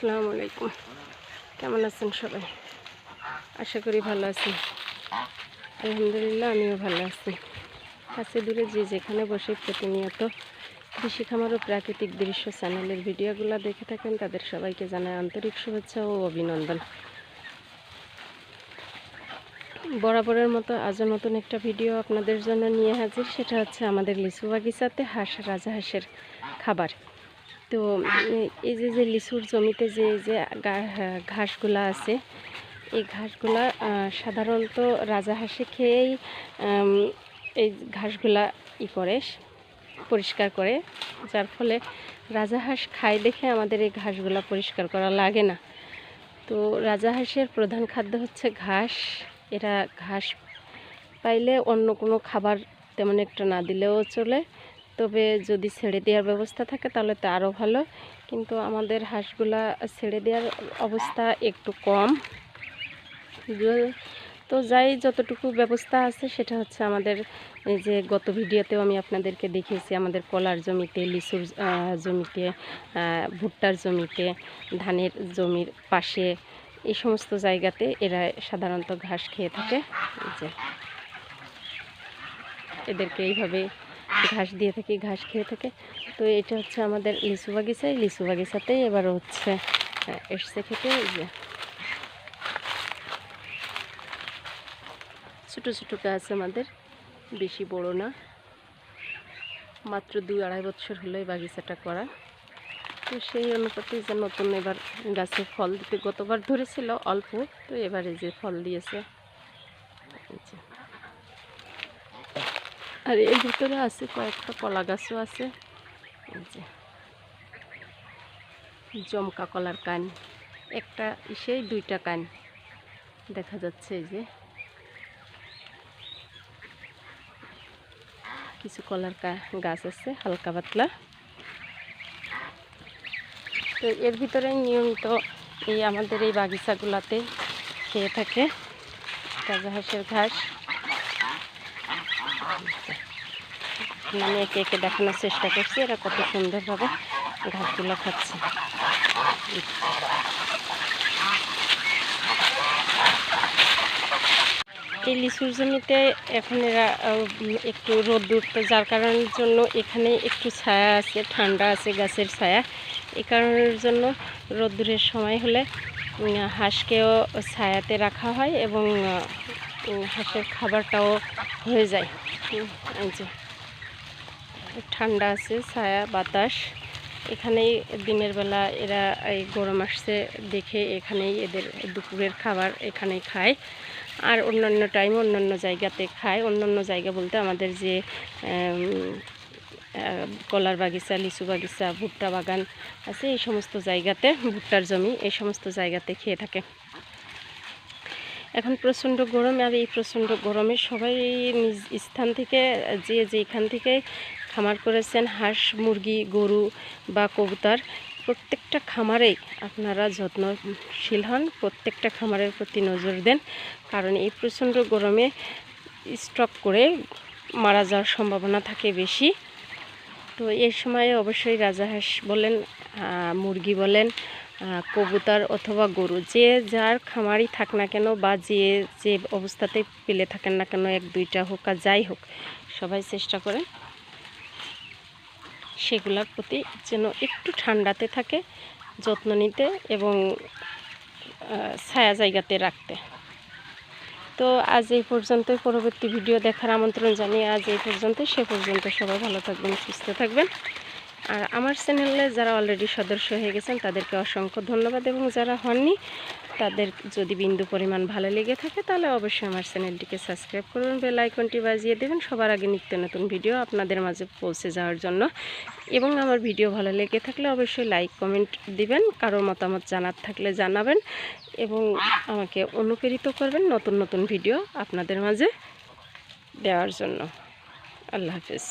আসসালামু আলাইকুম। কেমন আছেন সবাই? আশা করি ভালো আছেন। আলহামদুলিল্লাহ, আমিও ভালো আছি। কাছে দূরে যে যেখানে বসে প্রতিনিয়ত কৃষি খামার ও প্রাকৃতিক দৃশ্য চ্যানেলের ভিডিওগুলো দেখে থাকেন, তাদের সবাইকে জানায় আন্তরিক শুভেচ্ছা ও অভিনন্দন। বরাবরের মতো আজও নতুন একটা ভিডিও আপনাদের জন্য নিয়ে হাজির, সেটা হচ্ছে আমাদের লিচু বাগিচাতে হাঁস রাজাহাঁসের খাবার। তো এই যে যে লিচুর জমিতে যে যে ঘাসগুলা আছে, এই ঘাসগুলা সাধারণত রাজা রাজাহাঁসে খেয়েই এই ঘাসগুলা ই করে, পরিষ্কার করে, যার ফলে রাজাহাঁস খায় দেখে আমাদের এই ঘাসগুলা পরিষ্কার করা লাগে না। তো রাজা হাঁসের প্রধান খাদ্য হচ্ছে ঘাস, এরা ঘাস পাইলে অন্য কোনো খাবার তেমন একটা না দিলেও চলে। তবে যদি ছেড়ে দেওয়ার ব্যবস্থা থাকে তাহলে তো আরও ভালো। কিন্তু আমাদের হাঁসগুলা ছেড়ে দেওয়ার অবস্থা একটু কম। তো যাই, যতটুকু ব্যবস্থা আছে সেটা হচ্ছে আমাদের এই যে গত ভিডিওতেও আমি আপনাদেরকে দেখিয়েছি আমাদের কলার জমিতে, লিচুর জমিতে ভুট্টার জমিতে, ধানের জমির পাশে এই সমস্ত জায়গাতে এরা সাধারণত ঘাস খেয়ে থাকে। যে। এদেরকে এইভাবে ঘাস দিয়ে থাকি, ঘাস খেয়ে থাকে। তো এটা হচ্ছে আমাদের লিচু বাগিচা। লিচু বাগিচাতেই এবার হচ্ছে এসছে খেতে যে। ছোটো ছোটো গাছ আমাদের, বেশি বড় না। মাত্র দু আড়াই বছর হলো এই বাগিচাটা করা। তো সেই অনুপাতে যে নতুন এবার গাছে ফল দিতে গতবার ধরেছিল, অল্প। তো এবারে যে ফল দিয়েছে। আর এর ভিতরে আছে কয়েকটা কলা গাছও আছে। জমকা কলার কান, একটা ইসেই দুইটা কান দেখা যাচ্ছে এই যে। কিছু কলার কা- গাছ আছে, হালকা পাতলা। তো এর ভিতরে নিয়মিত এই আমাদের এই বাগিচাগুলাতে খেয়ে থাকে। রাজা হাঁসের ঘাস। আমি একে একে দেখানোর চেষ্টা করছি, এরা কত সুন্দরভাবে ঘাসগুলো খাচ্ছে। এই লিচুর জমিতে এখন এরা একটু রোদ্দুর, তো যার কারণের জন্য এখানে একটু ছায়া আছে, ঠান্ডা আছে গাছের ছায়া। এই কারণের জন্য রোদ্দুরের সময় হলে হাঁসকেও ছায়াতে রাখা হয় এবং হাঁসের খাবারটাও হয়ে যায়। ঠান্ডা আছে, ছায়া, বাতাস। এখানেই দিনের বেলা এরা এই গরম আসছে দেখে এখানেই এদের দুপুরের খাবার এখানেই খায়। আর অন্যান্য টাইম অন্যান্য জায়গাতে খায়। অন্যান্য জায়গা বলতে আমাদের যে কলার বাগিচা, লিচু বাগিচা, ভুট্টা বাগান আছে, এই সমস্ত জায়গাতে, ভুট্টার জমি, এই সমস্ত জায়গাতে খেয়ে থাকে। এখন প্রচণ্ড গরম আর এই প্রচণ্ড গরমে সবাই নিজ স্থান থেকে, যে যেখান থেকে খামার করেছেন হাঁস, মুরগি, গরু বা কবুতর, প্রত্যেকটা খামারেই আপনারা যত্নশীল হন। প্রত্যেকটা খামারের প্রতি নজর দেন। কারণ এই প্রচণ্ড গরমে স্টক করে মারা যাওয়ার সম্ভাবনা থাকে বেশি। তো এই সময়ে অবশ্যই রাজা হাঁস বলেন মুরগি বলেন কবুতর অথবা গরু, যে যার খামারই থাক না কেন বা যে যে অবস্থাতে পেলে থাকেন না কেন, এক, দুইটা হোক আর যাই হোক, সবাই চেষ্টা করেন সেগুলোর প্রতি যেন একটু ঠান্ডাতে থাকে, যত্ন নিতে এবং ছায়া জায়গাতে রাখতে। তো আজ এই পর্যন্তই, পরবর্তী ভিডিও দেখার আমন্ত্রণ জানিয়ে আজ এই পর্যন্তই। সে পর্যন্ত সবাই ভালো থাকবেন, সুস্থ থাকবেন। আর আমার চ্যানেলে যারা অলরেডি সদস্য হয়ে গেছেন, তাদেরকে অসংখ্য ধন্যবাদ। এবং যারা হননি, তাদের যদি বিন্দু পরিমাণ ভালো লেগে থাকে, তাহলে অবশ্যই আমার চ্যানেলটিকে সাবস্ক্রাইব করবেন বেল আইকনটি বাজিয়ে দেবেন। সবার আগে নিত্য নতুন ভিডিও আপনাদের মাঝে পৌঁছে যাওয়ার জন্য। এবং আমার ভিডিও ভালো লেগে থাকলে অবশ্যই লাইক কমেন্ট দিবেন, কারোর মতামত জানার থাকলে জানাবেন। এবং আমাকে অনুপ্রেরিত করবেন নতুন নতুন ভিডিও আপনাদের মাঝে দেওয়ার জন্য। আল্লাহ হাফিজ।